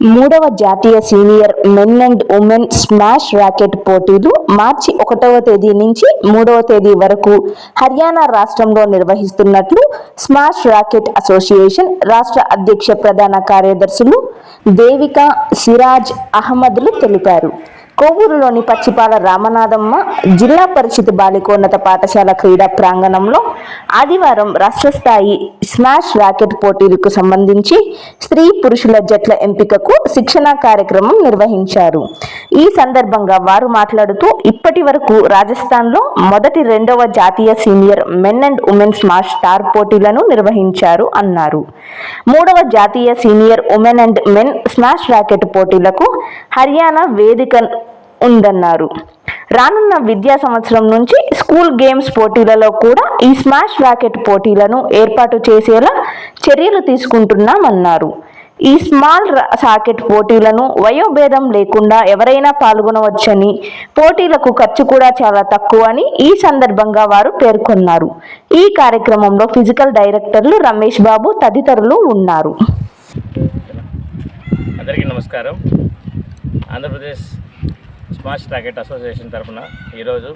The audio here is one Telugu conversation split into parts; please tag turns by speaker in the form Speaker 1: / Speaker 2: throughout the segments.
Speaker 1: మూడవ జాతీయ senior men and women smash racket పోటీలు మార్చి ఒకటవ తేదీ నుంచి మూడవ తేదీ వరకు హర్యానా రాష్ట్రంలో నిర్వహిస్తున్నట్లు స్మాష్ ర్యాకెట్ అసోసియేషన్ రాష్ట్ర అధ్యక్ష ప్రధాన కార్యదర్శులు దేవిక సిరాజ్ అహ్మద్లు తెలిపారు. కోవూరులోని పచ్చిపాల రామనాథమ్మ జిల్లా పరిషత్ బాలికోన్నత పాఠశాల క్రీడా ప్రాంగణంలో ఆదివారం రాష్ట్ర స్థాయి స్మాష్ ర్యాకెట్ పోటీలకు సంబంధించి స్త్రీ పురుషుల జట్ల ఎంపికకు శిక్షణా కార్యక్రమం నిర్వహించారు. ఈ సందర్భంగా వారు మాట్లాడుతూ ఇప్పటి వరకు రాజస్థాన్లో మొదటి రెండవ జాతీయ senior men and women smash star పోటీలను నిర్వహించారు అన్నారు. మూడవ జాతీయ senior women and men smash racket పోటీలకు హర్యానా వేదిక ఉందన్నారు. రానున్న విద్యా సంవత్సరం నుంచి స్కూల్ గేమ్స్ పోటీలలో కూడా ఈ స్మాష్ ర్యాకెట్ పోటీలను ఏర్పాటు చేసేలా చర్యలు తీసుకుంటున్నామన్నారు. ఈ స్మాల్ రా- పోటీలను వయోభేదం లేకుండా ఎవరైనా పాల్గొనవచ్చని పోటీలకు ఖర్చు కూడా చాలా తక్కువ అని ఈ సందర్భంగా వారు పేర్కొన్నారు. ఈ కార్యక్రమంలో ఫిజికల్ డైరెక్టర్లు రమేష్ బాబు తదితరులు ఉన్నారు.
Speaker 2: అందరికీ నమస్కారం. ఆంధ్రప్రదేశ్ స్మాష్ ర్యాకెట్ అసోసియేషన్ తరఫున ఈరోజు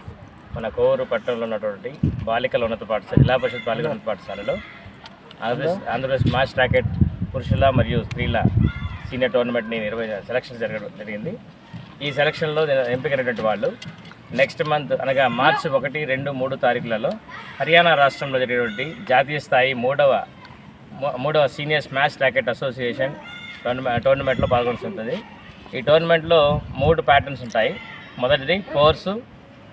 Speaker 2: మన కోవూరు పట్టణంలో ఉన్నటువంటి బాలికల ఉన్నత పాఠశాల జిల్లా పరిషత్ బాలికల ఉన్నత పాఠశాలలో ఆంధ్రప్రదేశ్ ఆంధ్రప్రదేశ్ స్మాష్ ర్యాకెట్ పురుషుల మరియు స్త్రీల సీనియర్ టోర్నమెంట్ని నిర్వహించ సెలక్షన్ జరగడం జరిగింది. ఈ సెలక్షన్లో ఎంపికైనటువంటి వాళ్ళు నెక్స్ట్ మంత్ అనగా మార్చి ఒకటి రెండు మూడు తారీఖులలో హర్యానా రాష్ట్రంలో జరిగేటువంటి జాతీయ స్థాయి మూడవ మూడవ senior smash racket association tournament టోర్నమెంట్లో పాల్గొనుంటుంది ఈ టోర్నమెంట్లో మూడు ప్యాటర్న్స్ ఉంటాయి. మొదటిది ఫోర్స్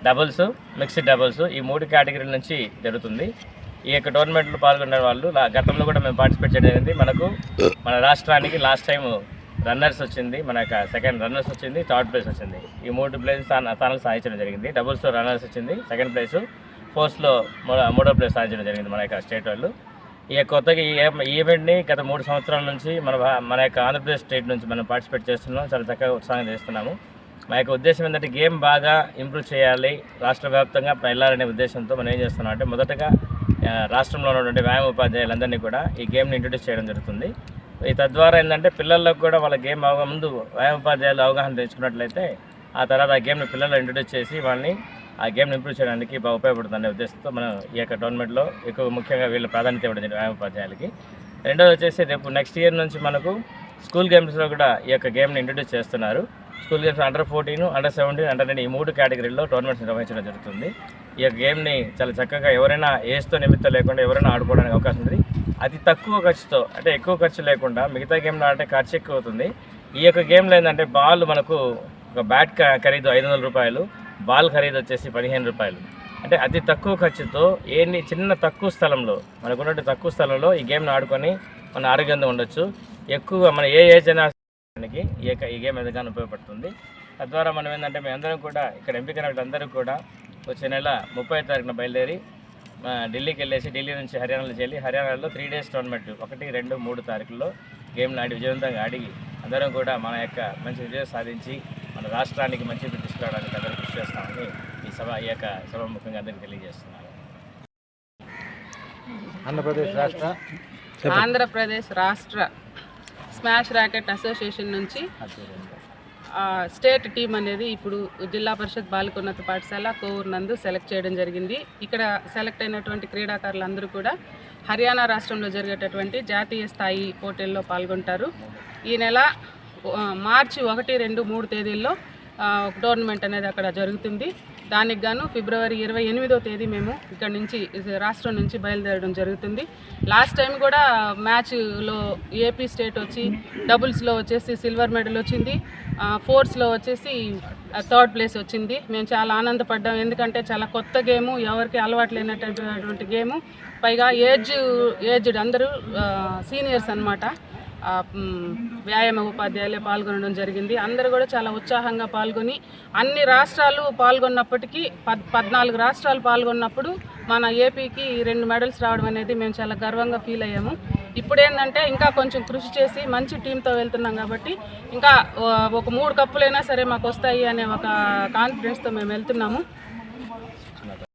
Speaker 2: డబుల్స్ మిక్స్డ్ డబుల్స్ ఈ మూడు కేటగిరీల నుంచి జరుగుతుంది. ఈ యొక్క టోర్నమెంట్లో పాల్గొన్న వాళ్ళు గతంలో కూడా మేము పార్టిసిపేట్ చేయడం జరిగింది. మనకు మన రాష్ట్రానికి లాస్ట్ టైం రన్నర్స్ వచ్చింది మన యొక్క సెకండ్ రన్నర్స్ వచ్చింది థర్డ్ ప్లేస్ వచ్చింది. ఈ మూడు ప్లేస్ స్థానాలు సాధించడం జరిగింది. డబుల్స్లో రన్నర్స్ వచ్చింది సెకండ్ ప్లేస్ ఫోర్స్లో మూడో మూడో ప్లేస్ సాధించడం జరిగింది మన యొక్క స్టేట్ వాళ్ళు. ఈ కొత్తగా ఈ ఈవెంట్ని గత మూడు సంవత్సరాల నుంచి మన మన యొక్క ఆంధ్రప్రదేశ్ స్టేట్ నుంచి మనం పార్టిసిపేట్ చేస్తున్నాం. చాలా చక్కగా ఉత్సాహం చేస్తున్నాము. మా యొక్క ఉద్దేశం ఏంటంటే గేమ్ బాగా ఇంప్రూవ్ చేయాలి. రాష్ట్ర వ్యాప్తంగా వెళ్ళాలనే ఉద్దేశంతో మనం ఏం చేస్తున్నాం అంటే మొదటగా రాష్ట్రంలో ఉన్నటువంటి వ్యాయామ ఉపాధ్యాయులందరినీ కూడా ఈ గేమ్ని ఇంట్రొడ్యూస్ చేయడం జరుగుతుంది. ఈ తద్వారా ఏంటంటే పిల్లలకు కూడా వాళ్ళ గేమ్ అవగా ముందు వ్యాయామ ఉపాధ్యాయులు అవగాహన తెచ్చుకున్నట్లయితే ఆ తర్వాత ఆ గేమ్ని పిల్లలు ఇంట్రొడ్యూస్ చేసి వాళ్ళని ఆ గేమ్ని ఇంప్రూవ్ చేయడానికి బాగా ఉపయోగపడుతుందనే ఉద్దేశంతో మనం ఈ యొక్క టోర్నమెంట్లో ఎక్కువ ముఖ్యంగా వీళ్ళు ప్రాధాన్యత ఇవ్వడం జరిగింది ఉపాధ్యాయులకి. రెండోది వచ్చేసి రేపు నెక్స్ట్ ఇయర్ నుంచి మనకు స్కూల్ గేమ్స్లో కూడా ఈ యొక్క గేమ్ని ఇంట్రడ్యూస్ చేస్తున్నారు. School games under fourteen under seventeen under nine ఈ మూడు కేటగిరీల్లో టోర్నమెంట్స్ నిర్వహించడం జరుగుతుంది. ఈ యొక్క గేమ్ని చాలా చక్కగా ఎవరైనా ఏజ్తో నిమిత్తం లేకుండా ఎవరైనా ఆడుకోవడానికి అవకాశం ఉంది. అతి తక్కువ ఖర్చుతో అంటే ఎక్కువ ఖర్చు లేకుండా మిగతా గేమ్లో అంటే ఖర్చు ఎక్కువ అవుతుంది. ఈ యొక్క గేమ్లో ఏంటంటే బాల్ మనకు ఒక బ్యాట్ ఖరీదు ఐదు వందల రూపాయలు. బాల్ ఖరీదు వచ్చేసి పదిహేను రూపాయలు. అంటే అతి తక్కువ ఖర్చుతో ఏన్ని చిన్న తక్కువ స్థలంలో మనకున్నట్టు తక్కువ స్థలంలో ఈ గేమ్ని ఆడుకొని మన ఆరోగ్యంగా ఉండొచ్చు. ఎక్కువ మన ఏ ఏజ్ అయినా ఈ యొక్క ఈ గేమ్ ఎంతగానో ఉపయోగపడుతుంది. తద్వారా మనం ఏంటంటే మేమందరం కూడా ఇక్కడ ఎంపికైన వాళ్ళందరూ కూడా వచ్చే నెల ముప్పై తారీఖున బయలుదేరి ఢిల్లీకి వెళ్ళేసి ఢిల్లీ నుంచి హర్యానాలో వెళ్ళి హర్యానాలో త్రీ డేస్ టోర్నమెంట్ ఒకటి రెండు మూడు తారీఖుల్లో గేమ్ని ఆడి విజయవంతంగా ఆడి అందరం కూడా మన యొక్క మంచి విజయం సాధించి మన రాష్ట్రానికి మంచి తీసుకురావడానికి అందరూ కృషి చేస్తామని ఈ సభ ఈ యొక్క సభాముఖంగా అందరికీ తెలియజేస్తున్నాను.
Speaker 3: ఆంధ్రప్రదేశ్ రాష్ట్ర
Speaker 4: ఆంధ్రప్రదేశ్ రాష్ట్ర స్మాష్ ర్యాకెట్ అసోసియేషన్ నుంచి ఆ, స్టేట్ టీం అనేది ఇప్పుడు జిల్లా పరిషత్ బాలికోన్నత పాఠశాల కోవూరు నందు సెలెక్ట్ చేయడం జరిగింది. ఇక్కడ సెలెక్ట్ అయినటువంటి క్రీడాకారులందరూ కూడా హర్యానా రాష్ట్రంలో జరిగేటటువంటి జాతీయ స్థాయి పోటీల్లో పాల్గొంటారు. ఈ నెల మార్చి ఒకటి రెండు మూడు తేదీల్లో టోర్నమెంట్ అనేది అక్కడ జరుగుతుంది. దానికి గాను ఫిబ్రవరి ఇరవై ఎనిమిదో తేదీ మేము ఇక్కడ నుంచి రాష్ట్రం నుంచి బయలుదేరడం జరుగుతుంది. లాస్ట్ టైం కూడా మ్యాచ్లో ఏపీ స్టేట్ వచ్చి డబుల్స్లో వచ్చేసి సిల్వర్ మెడల్ వచ్చింది. ఫోర్స్లో వచ్చేసి థర్డ్ ప్లేస్ వచ్చింది. మేము చాలా ఆనందపడ్డాం. ఎందుకంటే చాలా కొత్త గేము ఎవరికి అలవాటు లేనటువంటి గేము. పైగా ఏజ్ ఏజ్డ్ అందరూ సీనియర్స్ అనమాట వ్యాయామ ఉపాధ్యాయులే పాల్గొనడం జరిగింది. అందరూ కూడా చాలా ఉత్సాహంగా పాల్గొని అన్ని రాష్ట్రాలు పాల్గొన్నప్పటికీ పద్ పద్నాలుగు రాష్ట్రాలు పాల్గొన్నప్పుడు మన ఏపీకి రెండు మెడల్స్ రావడం అనేది మేము చాలా గర్వంగా ఫీల్ అయ్యాము. ఇప్పుడు ఏంటంటే ఇంకా కొంచెం కృషి చేసి మంచి టీంతో వెళ్తున్నాం కాబట్టి ఇంకా ఒక మూడు కప్పులైనా సరే మాకు వస్తాయి అనే ఒక కాన్ఫిడెన్స్తో మేము వెళ్తున్నాము.